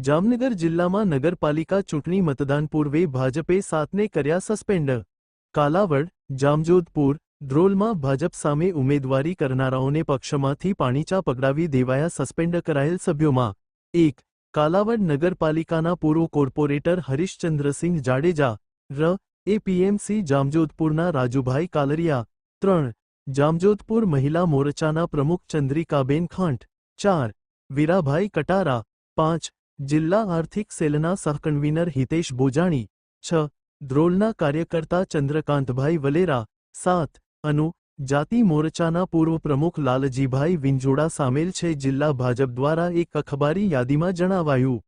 જામનગર જિલ્લામાં નગરપાલિકા ચૂંટણી મતદાન પૂર્વે ભાજપે સાતને કર્યા સસ્પેન્ડ. કાલાવડ, જામજોધપુર, ધ્રોલમાં ભાજપ સામે ઉમેદવારી કરનારાઓને પક્ષમાંથી પાણીચા પકડાવી દેવાયા સસ્પેન્ડ કરાયેલ સભ્યોમાં. એક, કાલાવડ નગરપાલિકાના પૂર્વ કોર્પોરેટર હરીશચંદ્રસિંહ જાડેજા. ર, એપીએમસી જામજોધપુરના રાજુભાઈ કાલરિયા. ત્રણ, જામજોધપુર મહિલા મોરચાના પ્રમુખ ચંદ્રિકાબેન ખાંટ. ચાર, વીરાભાઈ કટારા. પાંચ જિલ્લા આર્થિક સેલના સહકન્વીનર હિતેશ બોજાણી છ ધ્રોલના કાર્યકર્તા ચંદ્રકાંતભાઈ વલેરા, સાત, અનુ, જાતિ મોરચાના પૂર્વ પ્રમુખ લાલજીભાઈ વિંજોડા સામેલ છે જિલ્લા ભાજપ દ્વારા એક અખબારી યાદીમાં જણાવાયું.